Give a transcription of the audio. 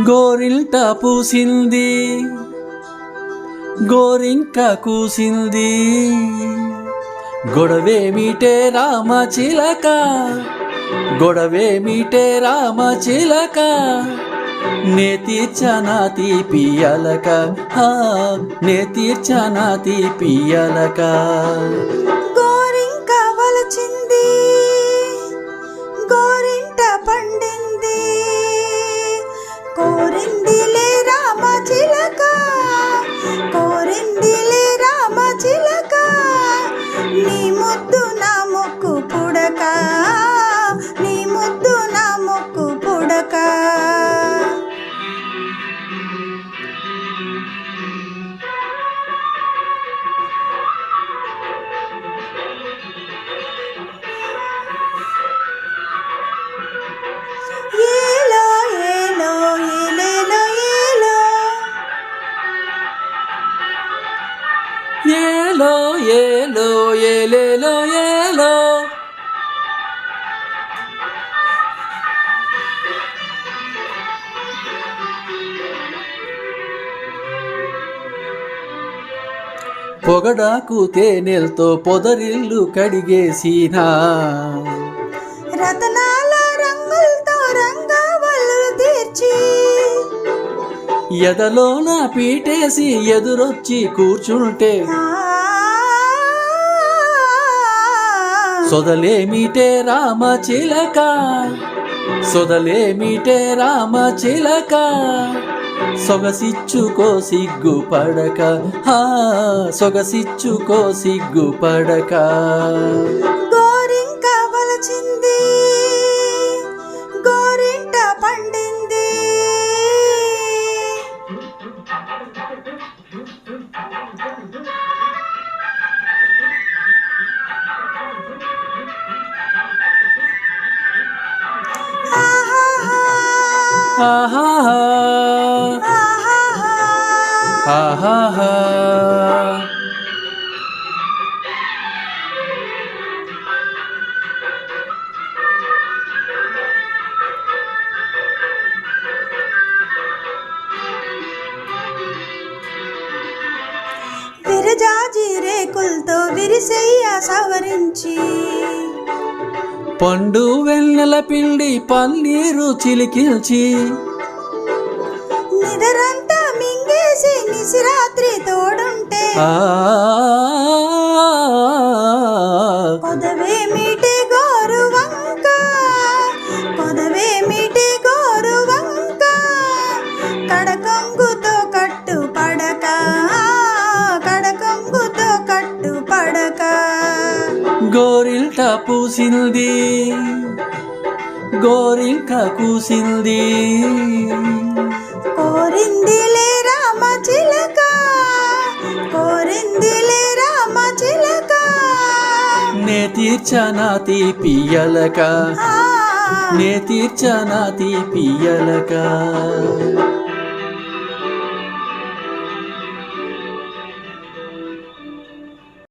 గోరింట పూసింది. గోరింక కూసింది. గొడవేమిటే రామ చిలక. గొడవేమిటే రామ చిలక. నేతి చనాతి పియలక నేతి చనాతి పియలక ఏలో ఏలేలో ఏలో. పొగడాకు తేనెలతో పొదరిల్లు కడిగేసినా. రతనాల రంగులతో రంగవల్లు తీర్చి. ఎదలోన పీటేసి ఎదురొచ్చి కూర్చుంటే. సొదలేమిటే రామ చిలక? సొదలేమిటే రామ చిలక? సొగసిచ్చుకో సిగ్గుపడక హా సొగసిచ్చుకో సిగ్గుపడక విరజాజి రేకులతో విరిసెయ్య సవరించి. పండు వెన్నెల పిండి పన్నీరు చిలికిల్చి నిదరంతా మింగేసి నిసిరాత్రి తోడుంటే ఆ పూసింది గోరింక కూసింది. కోరిందిలే రామ చిలక కోరిందిలే రామ చిలక. నే తీర్చనా తీపియలక నే తీర్చనా తీపియలక